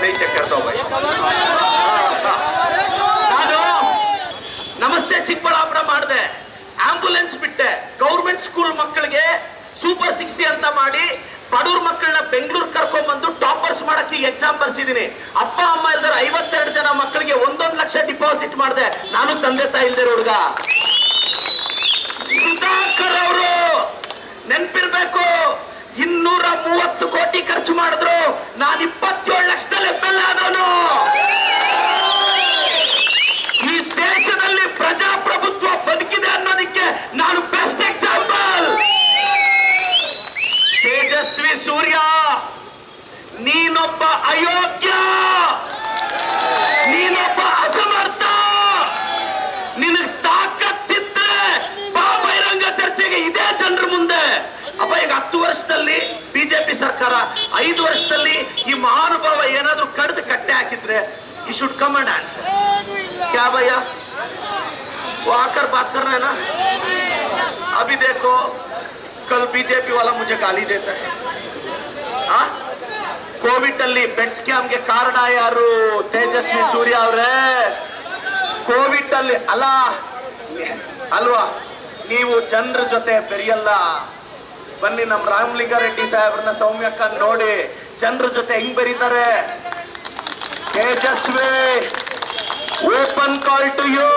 नहीं चेक करता हूँ भाई ನಾನು ನಮಸ್ತೆ ಚಿಕ್ಕಬಳ್ಳಾಪುರ ಮಾಡಿದೆ ಆಂಬುಲೆನ್ಸ್ ಬಿಟ್ಟೆ ಗೌರ್ಮೆಂಟ್ ಸ್ಕೂಲ್ ಮಕ್ಕಳಿಗೆ ಸೂಪರ್ ಸಿಕ್ಸ್ಟಿ ಅಂತ ಮಾಡಿ ಬಡವ್ರ ಮಕ್ಕಳನ್ನ ಬೆಂಗಳೂರು ಕರ್ಕೊಂಡ್ ಬಂದು ಟಾಪರ್ಸ್ ಮಾಡಕ್ಕೆ ಎಕ್ಸಾಮ್ ಬರ್ಸಿದೀನಿ ಅಪ್ಪ ಅಮ್ಮ ಇಲ್ದಾರ ಐವತ್ತೆರಡು ಜನ ಮಕ್ಕಳಿಗೆ ಒಂದೊಂದು ಲಕ್ಷ ಡಿಪಾಸಿಟ್ ಮಾಡಿದೆ ನಾನು ತಂದೆ ತಾಯಿ ಇಲ್ದಿರ ಹುಡುಗ ಸುಧಾಕರ್ ಅವರು ನೆನ್ಪಿರ್ಬೇಕು ಇನ್ನೂರ ಮೂವತ್ತು ಕೋಟಿ ಖರ್ಚು ಮಾಡಿದ್ರು ನಾನು ಇಪ್ಪತ್ತೇಳು ಲಕ್ಷದಲ್ಲಿ ಬೆಲ್ಲ ಎಲ್ ಆದವನು. ಈ ದೇಶದಲ್ಲಿ ಪ್ರಜಾಪ್ರಭುತ್ವ ಬದುಕಿದೆ ಅನ್ನೋದಕ್ಕೆ ನಾನು ಬೆಸ್ಟ್ ಎಕ್ಸಾಂಪಲ್ ತೇಜಸ್ವಿ ಸೂರ್ಯ, ನೀನೊಬ್ಬ ಅಯೋಗ್ಯ. ಈಗ ಹತ್ತು ವರ್ಷದಲ್ಲಿ ಬಿಜೆಪಿ ಸರ್ಕಾರ ಐದು ವರ್ಷದಲ್ಲಿ ಈ ಮಹಾನುಭಾವ ಏನಾದ್ರೂ ಕಡ್ದು ಕಟ್ಟೆ ಹಾಕಿದ್ರೆ ಈ ಶುಡ್ ಕಮ್ ಅಂಡ್ ಆನ್ಸರ್ क्या भैया वो आकर बात करना है ना अभी देखो कल बीजेपी वाला मुझे गाली देता है हाँ? ಕೋವಿಡ್ ಅಲ್ಲಿ ಬೆಡ್ ಸ್ಕ್ಯಾಮ್ಗೆ ಕಾರಣ ಯಾರು ತೇಜಸ್ವಿ ಸೂರ್ಯ ಅವ್ರೆ ಕೋವಿಡ್ ಅಲ್ಲಿ ಅಲ್ಲ ಅಲ್ವಾ ನೀವು ಜನರ ಜೊತೆ ಬೆರೆಯಲ್ಲ ಬನ್ನಿ ನಮ್ ರಾಮಲಿಂಗಾರೆಡ್ಡಿ ಸಾಹೇಬ್ರನ್ನ ಸೌಮ್ಯಕ್ಕ ನೋಡಿ. ಜನರ ಜೊತೆ ಹೆಂಗ್ ಬರೀತಾರೆ? Tejasvi open call to you